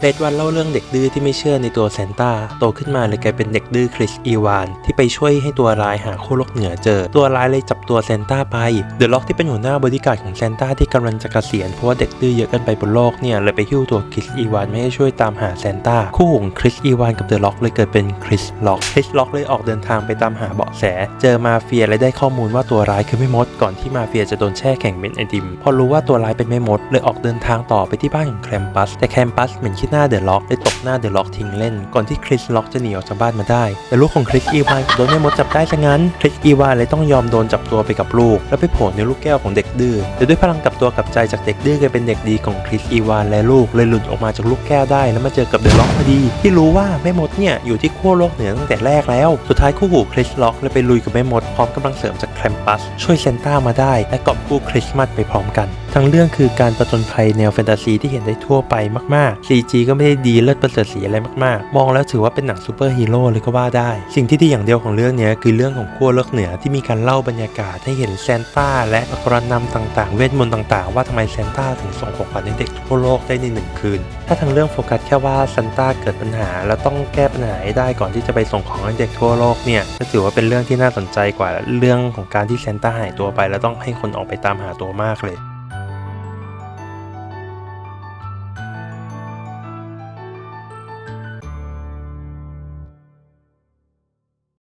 เรดวันเล่าเรื่องเด็กดื้อที่ไม่เชื่อในตัวแซนต้าโตขึ้นมาเลยกลายเป็นเด็กดื้อคริสอีวาน ที่ไปช่วยให้ตัวร้ายหาคู่โลกเหนือเจอ ตัวร้ายเลยจับตัวแซนต้าไปเดอะล็อกที่เป็นหัวหน้าบริการของแซนต้าที่กำลังจะกะเกษียณเพราะว่าเด็กดื้อเยอะเกันไปบนโลกเนี่ยเลยไปหิ้วตัวคริสอีวานไม่ให้ช่วยตามหาแซนต้าคู่ของคริสอีวานกับเดอะล็อกเลยเกิดเป็นคริสล็อกคริสล็อกเลยออกเดินทางไปตามหาเบาะแส เจอมาเฟียและได้ข้อมูลว่าตัวร้ายคือแม่มดก่อนที่มาเฟียจะโดนแช่แข็งเป็นไอติมพอรู้ว่าตัวร้ายเป็นแม่มดเลยออกเดินทางต่อไปที่บ้านของแคมปัสแต่แคมปัสเหม็นขี้หน้าเดอะล็อกเลยตบหน้าเดอะล็อกทิ้งเล่น ก่อนที่คริสล็อกจะหนีออกจากบ้านมาได้ แต่ลูกของคริสอีวานโดนแม่มดจับได้ซะงั้นคริสอีวานเลยต้องยอมโดนจับตัวไปกับลูก แล้วไปโผล่ในลูกแก้วของเด็กดื้อแต่ด้วยพลังกลับตัวกลับใจจากเด็กดื้อกลายเป็นเด็กดีของคริสอีวานและลูกเลยหลุดออกมาจากลูกแก้วได้ แล้วมาเจอกับเดอะล็อกพอดี ที่รู้ว่าแม่มดเนี่ยอยู่ที่ขั้วโลกเหนือตั้งแต่แรกแล้ว สุดท้ายคู่หูคริสล็อกเลยไปลุยกับแม่มดพร้อมกำลังเสริมจากแคลมปัสช่วยเซนต้ามาได้และกอบกู้คริสต์มาสไปพร้อมกัน ทั้งเรื่องคือการประจนภัยแนวแฟนตาซีที่เห็นได้ทั่วไปมากๆ CG ก็ไม่ได้ดีเลิศประเสริฐสีอะไรมากๆ มองแล้วถือว่าเป็นหนังซูเปอร์ฮีโร่เลยก็ว่าได้ สิ่งที่ดีอย่างเดียวของเรื่องนี้คือเรื่องของขั้วโลกเหนือที่มีการเล่าบรรยากาศให้เห็นแซนต้าและอักรนำต่างๆ เวทมนต์ต่างๆ ว่าทำไมแซนต้าถึงส่งของขวัญให้เด็กทั่วโลกได้ในหนึ่งคืน ถ้าทางเรื่องโฟกัสแค่ว่าซันต้าเกิดปัญหา แล้วต้องแก้ปัญหาให้ได้ก่อนที่จะไปส่งของให้เด็กทั่วโลกเนี่ยก็ถือว่าเป็นเรื่องที่น่าสนใจกว่าเรื่องของการที่แซนต้าหายตัวไป แล้วต้องให้คนออกไปตามหาตัวมากเลย